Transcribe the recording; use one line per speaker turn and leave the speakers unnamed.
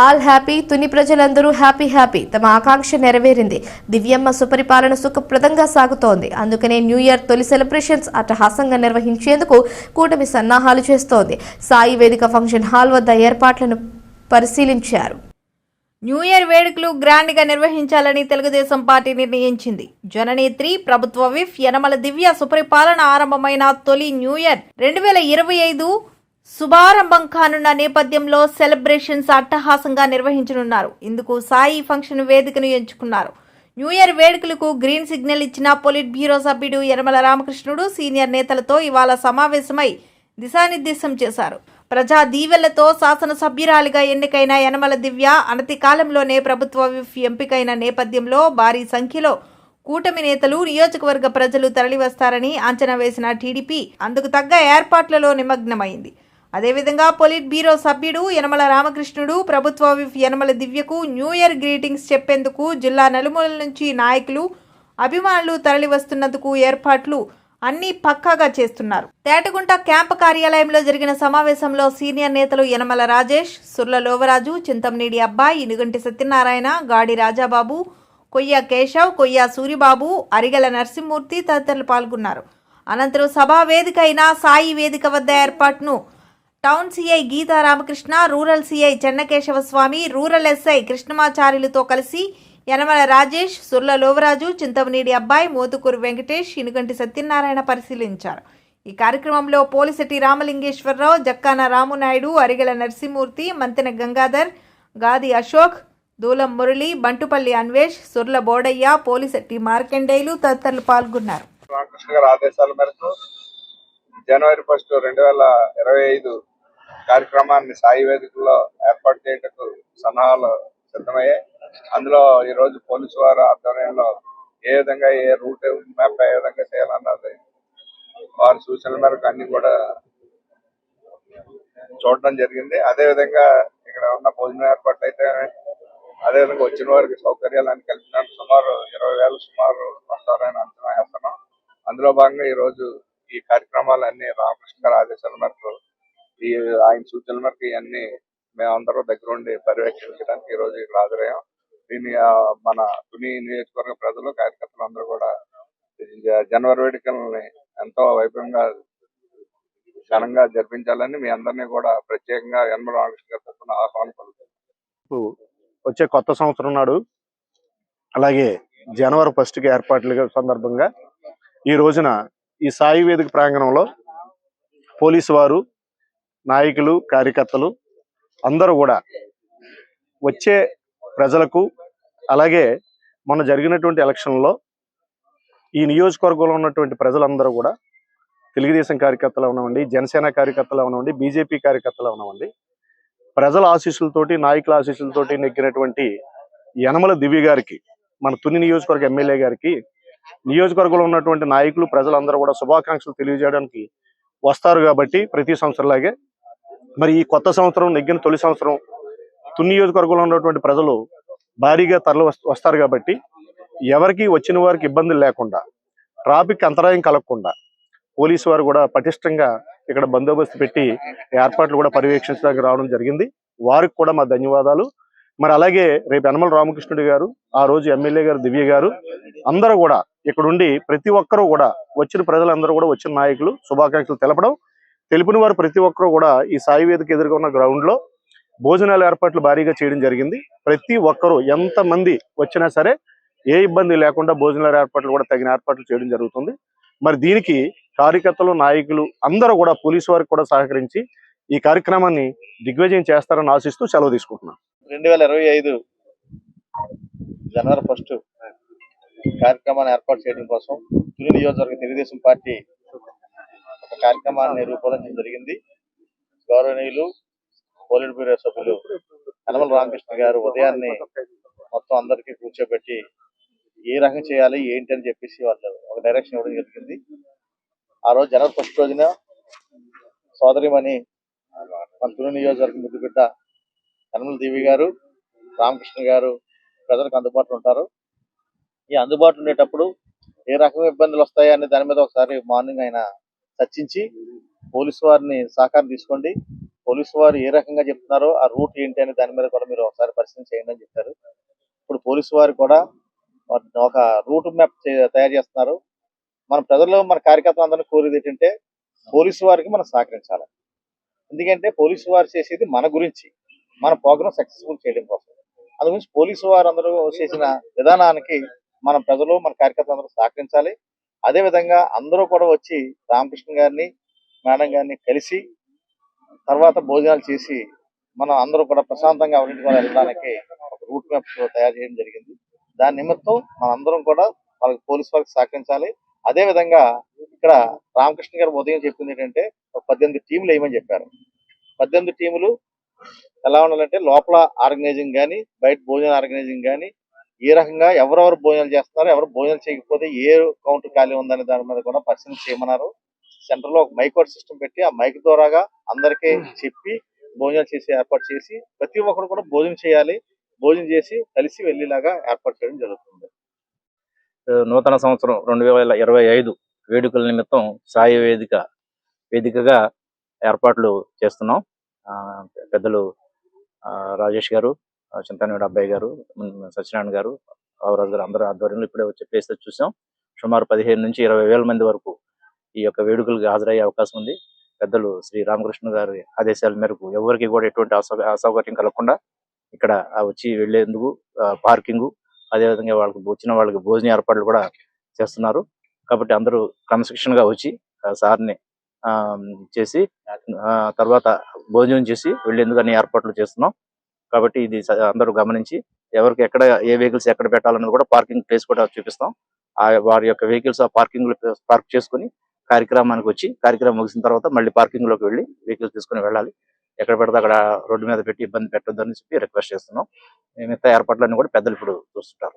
All happy Tuni ప్రజలందరూ happy happy. తమ ఆకాంక్ష నెరవేరింది. దివ్యమ్మ సుపరిపాలన సుఖప్రదంగా సాగుతోంది. అందుకనే న్యూ ఇయర్ తొలి సెలబ్రేషన్స్ అట్టహాసంగా నిర్వహించేందుకు కూటమి సన్నాహాలు చేస్తోంది. సాయి వేదిక ఫంక్షన్ హాల్ వద్ద ఏర్పాట్లను పరిశీలించారు.
న్యూ ఇయర్ వేడుకలు గ్రాండ్గా నిర్వహించాలని తెలుగుదేశం పార్టీ నిర్ణయించింది. జననేత్రి ప్రభుత్వ విఫ్ యనమల దివ్య సుపరిపాలన ఆరంభమైన తొలి న్యూ ఇయర్. రెండు వేల ఇరవై ఐదు శుభారంభం కానున్న నేపథ్యంలో సెలబ్రేషన్స్ అట్టహాసంగా నిర్వహించనున్నారు. ఇందుకు సాయి ఫంక్షన్ వేదికను ఎంచుకున్నారు. న్యూ ఇయర్ వేడుకలకు గ్రీన్ సిగ్నల్ ఇచ్చిన పొలిట్ బ్యూరో సభ్యుడు యనమల రామకృష్ణుడు సీనియర్ నేతలతో ఇవాళ సమావేశమై దిశానిర్దేశం చేశారు. ప్రజా దీవెళ్ళతో శాసనసభ్యురాలిగా ఎన్నికైన యనమల దివ్య అనతి కాలంలోనే ప్రభుత్వ ఎంపికైన నేపథ్యంలో భారీ సంఖ్యలో కూటమి నేతలు నియోజకవర్గ ప్రజలు తరలివస్తారని అంచనా వేసిన టీడీపీ అందుకు తగ్గ ఏర్పాట్లలో నిమగ్నమైంది. అదేవిధంగా పొలిట్ బ్యూరో సభ్యుడు యనమల రామకృష్ణుడు ప్రభుత్వ విప్ యనమల దివ్యకు న్యూ ఇయర్ గ్రీటింగ్స్ చెప్పేందుకు జిల్లా నలుమూలల నుంచి నాయకులు అభిమానులు తరలివస్తున్నందుకు ఏర్పాట్లు అన్నీ పక్కాగా చేస్తున్నారు. తేటగుంట క్యాంప్ కార్యాలయంలో జరిగిన సమావేశంలో సీనియర్ నేతలు యనమల రాజేష్ సుర్ల లోవరాజు చింతంనేడి అబ్బాయి ఇనుగంటి సత్యనారాయణ గాడి రాజాబాబు కొయ్య కేశవ్ కొయ్య సూరిబాబు అరిగల నరసింహమూర్తి తదితరులు పాల్గొన్నారు. అనంతరం సభా వేదిక అయిన సాయి వేదిక వద్ద ఏర్పాటును town CI Geetha Ramakrishna rural CI Chennakesava Swamy rural SI కృష్ణమాచార్యులతో కలిసి యనమల రాజేష్ సుర్ల లోవరాజు చింతమనేడి అబ్బాయి మోతుకూరు వెంకటేష్ ఇనుగంటి సత్యనారాయణ పరిశీలించారు. ఈ కార్యక్రమంలో పోలిశెట్టి రామలింగేశ్వరరావు జక్కాన రామునాయుడు అరిగల నరసింహూర్తి మంతెన గంగాధర్ గాది అశోక్ దూలం మురళి బంటుపల్లి అన్వేష్ సుర్ల బోడయ్య పోలిశెట్టి మార్కెండేయులు తదితరులు పాల్గొన్నారు.
రామకృష్ణ గారి ఆదేశాల మేరకు జనవరి ఫస్ట్ రెండు వేల ఇరవై ఐదు కార్యక్రమాన్ని సాయి వేదికలో ఏర్పాటు చేయటకు సన్నాహాలు సిద్ధమయ్యాయి. అందులో ఈ రోజు పోలీసు వారు ఆధ్వర్యంలో ఏ విధంగా ఏ రూట్ మ్యాప్ ఏ విధంగా చేయాలన్నది వారి సూచనల మేరకు అన్ని కూడా చూడడం జరిగింది. అదే విధంగా ఇక్కడ ఉన్న భోజనం ఏర్పాట్లు అయితే అదే విధంగా వచ్చిన వారికి సౌకర్యాలన్నీ కల్పించడానికి సుమారు ఇరవై వేలు సుమారు వస్తారని అంచనా వేస్తున్నాం. అందులో భాగంగా ఈ రోజు ఈ కార్యక్రమాలన్నీ రామకృష్ణ గారి ఆదేశాల మేరకు ఈ ఆయన సూచనల మేరకు ఇవన్నీ మేమందరం దగ్గర ఉండి పర్యవేక్షించడానికి ఈ రోజు ఇక్కడ హాజరయ్యాం. దీన్ని మన తుని నియోజకవర్గ ప్రజలు కార్యకర్తలు అందరూ కూడా జనవరి వేడుకల్ని ఎంతో వైభవంగా ఘనంగా జరిపించాలని మీ అందరినీ కూడా ప్రత్యేకంగా యనమల రామకృష్ణ గారి తరఫున ఆహ్వానం పలుకుతున్నాం.
వచ్చే కొత్త సంవత్సరం నాడు అలాగే జనవరి ఫస్ట్కి ఏర్పాట్ల సందర్భంగా ఈ రోజున ఈ సాయి వేదిక ప్రాంగణంలో పోలీసు వారు నాయకులు కార్యకర్తలు అందరూ కూడా వచ్చే ప్రజలకు అలాగే మొన్న జరిగినటువంటి ఎలక్షన్లో ఈ నియోజకవర్గంలో ఉన్నటువంటి ప్రజలందరూ కూడా తెలుగుదేశం కార్యకర్తలు అవనివ్వండి జనసేన కార్యకర్తలు అవనివ్వండి బీజేపీ కార్యకర్తలు అవనివ్వండి ప్రజల ఆశీస్సులతోటి నాయకుల ఆశీస్సులతోటి నెగ్గినటువంటి యనమల దివ్య గారికి మన తుని నియోజకవర్గ ఎమ్మెల్యే గారికి నియోజకవర్గంలో ఉన్నటువంటి నాయకులు ప్రజలందరూ కూడా శుభాకాంక్షలు తెలియజేయడానికి వస్తారు కాబట్టి ప్రతి సంవత్సరంలాగే మరి ఈ కొత్త సంవత్సరం నెగ్గిన తొలి సంవత్సరం తుని నియోజకవర్గంలో ఉన్నటువంటి ప్రజలు భారీగా తరలి వస్తారు కాబట్టి ఎవరికి వచ్చిన వారికి ఇబ్బందులు లేకుండా ట్రాఫిక్ అంతరాయం కలగకుండా పోలీసు వారు కూడా పటిష్టంగా ఇక్కడ బందోబస్తు పెట్టి ఏర్పాట్లు కూడా పర్యవేక్షించడానికి రావడం జరిగింది. వారికి కూడా మా ధన్యవాదాలు. మరి అలాగే రేపు యనమల రామకృష్ణుడి గారు ఆ రోజు ఎమ్మెల్యే గారు దివ్య గారు అందరూ కూడా ఇక్కడుండి ప్రతి ఒక్కరూ కూడా వచ్చిన ప్రజలందరూ కూడా వచ్చిన నాయకులు శుభాకాంక్షలు తెలపడం తెలిపిన వారు ప్రతి ఒక్కరూ కూడా ఈ సాయి వేదిక ఎదురుగా ఉన్న గ్రౌండ్లో భోజనాల ఏర్పాట్లు భారీగా చేయడం జరిగింది. ప్రతి ఒక్కరూ ఎంత మంది వచ్చినా సరే ఏ ఇబ్బంది లేకుండా భోజనాల ఏర్పాట్లు కూడా తగిన ఏర్పాట్లు చేయడం జరుగుతుంది. మరి దీనికి కార్యకర్తలు నాయకులు అందరూ కూడా పోలీసు వారికి కూడా సహకరించి ఈ కార్యక్రమాన్ని దిగ్విజయం చేస్తారని ఆశిస్తూ సెలవు తీసుకుంటున్నాను
రెండు వేల ఇరవై ఐదు జనవరి ఫస్ట్ కార్యక్రమాన్ని ఏర్పాటు చేయడం కోసం తుని నియోజకవర్గ తెలుగుదేశం పార్టీ ఒక కార్యక్రమాన్ని రూపొందించడం జరిగింది. గౌరవనీయులు పోలిట్ బ్యూరో సభ్యులు కనమల రామకృష్ణ గారు ఉదయాన్నే మొత్తం అందరికీ కూర్చోబెట్టి ఏ రకం చేయాలి ఏంటి అని చెప్పేసి వాళ్ళు ఒక డైరెక్షన్ ఇవ్వడం జరిగింది. ఆ రోజు జనవరి ఫస్ట్ రోజున సోదరిమణి మన తుని నియోజకవర్గం ముద్దుబిడ్డ కనమల దేవి గారు రామకృష్ణ గారు ప్రజలకు అందుబాటులో ఉంటారు. ఈ అందుబాటులో ఉండేటప్పుడు ఏ రకమైన ఇబ్బందులు వస్తాయని దాని మీద ఒకసారి మార్నింగ్ ఆయన చర్చించి పోలీసు వారిని సహకారం తీసుకోండి. పోలీసు వారు ఏ రకంగా చెప్తున్నారో ఆ రూట్ ఏంటి అనే దాని మీద కూడా మీరు ఒకసారి పరిశీలన చేయండి అని చెప్పారు. ఇప్పుడు పోలీసు వారు కూడా ఒక రూట్ మ్యాప్ తయారు చేస్తున్నారు. మన ప్రజల్లో మన కార్యకర్తలు అందరినీ కోరేది ఏంటంటే పోలీసు వారికి మనం సహకరించాలి. ఎందుకంటే పోలీసు వారు చేసేది మన గురించి మన ప్రోగ్రామ్ సక్సెస్ఫుల్ చేయడం కోసం. అందుగురించి పోలీసు వారు అందరూ చేసిన విధానానికి మన ప్రజలు మన కార్యకర్తలు అందరూ సహకరించాలి. అదే విధంగా అందరూ కూడా వచ్చి రామకృష్ణ గారిని మేడం గారిని కలిసి తర్వాత భోజనాలు చేసి మనం అందరూ కూడా ప్రశాంతంగా ఎవరింటి కూడా వెళ్ళడానికి ఒక రూట్ మ్యాప్ తయారు చేయడం జరిగింది. దాని నిమిత్తం మనందరం కూడా వాళ్ళకి పోలీస్ వారికి సహకరించాలి. అదే విధంగా ఇక్కడ రామకృష్ణ గారు ఉదయం చెప్పింది ఏంటంటే ఒక పద్దెనిమిది టీములు వేయమని చెప్పారు. పద్దెనిమిది టీములు ఎలా ఉండాలంటే లోపల ఆర్గనైజింగ్ కానీ బయట భోజనం ఆర్గనైజింగ్ కానీ ఏ రకంగా ఎవరెవరు భోజనాలు చేస్తున్నారు ఎవరు భోజనాలు చేయకపోతే ఏ కౌంటర్ ఖాళీ ఉందనే దాని మీద కూడా పరిశీలన చేయమన్నారు. సెంటర్లో ఒక మైక్రోడ్ సిస్టమ్ పెట్టి ఆ మైక్ ద్వారాగా అందరికీ చెప్పి భోజనాలు చేసి ఏర్పాటు చేసి ప్రతి ఒక్కరు కూడా భోజనం చేయాలి. భోజనం చేసి కలిసి వెళ్ళేలాగా ఏర్పాటు చేయడం జరుగుతుంది.
నూతన సంవత్సరం రెండు వేల ఇరవై ఐదు వేడుకల నిమిత్తం సాయి వేదిక వేదికగా ఏర్పాట్లు చేస్తున్నాం. పెద్దలు ఆ, రాజేష్ గారు చింతానేడు అబ్బాయి గారు సత్యనారాయణ గారు అవరాజు గారు అందరూ ఆధ్వర్యంలో ఇప్పుడే వచ్చే ప్లేస్ చూసాం. సుమారు పదిహేను నుంచి ఇరవై వేల మంది వరకు ఈ యొక్క వేడుకలకు హాజరయ్యే అవకాశం ఉంది. పెద్దలు శ్రీ రామకృష్ణ గారి ఆదేశాల మేరకు ఎవరికి కూడా ఎటువంటి అసౌ- అసౌకర్యం కలగకుండా ఇక్కడ వచ్చి వెళ్ళేందుకు పార్కింగ్ అదేవిధంగా వాళ్ళకి వచ్చిన వాళ్ళకి భోజన ఏర్పాట్లు కూడా చేస్తున్నారు. కాబట్టి అందరూ క్రమశిక్షణగా వచ్చి ఆ సార్ని ఆ, చేసి ఆ, తర్వాత భోజనం చేసి వెళ్ళేందుకు అన్ని ఏర్పాట్లు చేస్తున్నాం. కాబట్టి ఇది అందరూ గమనించి ఎవరికి ఎక్కడ ఏ వెహికల్స్ ఎక్కడ పెట్టాలన్నది కూడా పార్కింగ్ ప్లేస్ కూడా చూపిస్తాం. ఆ వారి యొక్క వెహికల్స్ ఆ పార్కింగ్లో పార్క్ చేసుకుని కార్యక్రమానికి వచ్చి కార్యక్రమం ముగిసిన తర్వాత మళ్ళీ పార్కింగ్లోకి వెళ్ళి వెహికల్స్ తీసుకుని వెళ్ళాలి. ఎక్కడ పెడితే అక్కడ రోడ్డు మీద పెట్టి ఇబ్బంది పెట్టొద్దని చెప్పి రిక్వెస్ట్ చేస్తున్నాం. మిగతా ఏర్పాట్లన్నీ కూడా పెద్దలు ఇప్పుడు చూస్తుంటారు.